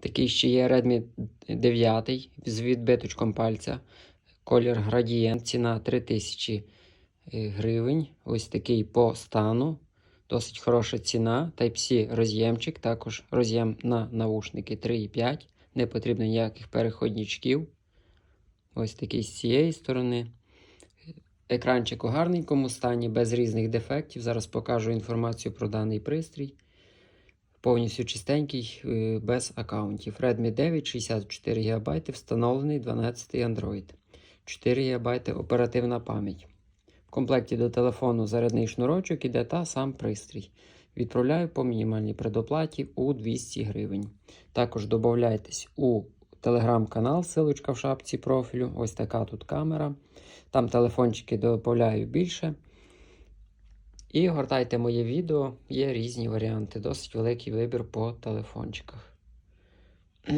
Такий ще є Redmi 9 з відбиточком пальця. Колір градієнт, ціна 3000 е, гривень. Ось такий по стану. Досить хороша ціна. Type-C роз'ємчик, також роз'єм на навушники 3,5. Не потрібно ніяких переходничків. Ось такий з цієї сторони. Екранчик у гарненькому стані, без різних дефектів. Зараз покажу інформацію про даний пристрій. Повністю чистенький, е, без аккаунтів. Redmi 9, 64 ГБ, встановлений 12 Android. 4 ГБ оперативна пам'ять. В комплекті до телефону зарядний шнурочок іде та сам пристрій. Відправляю по мінімальній предоплаті у 200 гривень. Також додайтесь у телеграм-канал, силочка в шапці профілю. Ось така тут камера. Там телефончики додаю більше. І гортайте моє відео, є різні варіанти, досить великий вибір по телефончиках.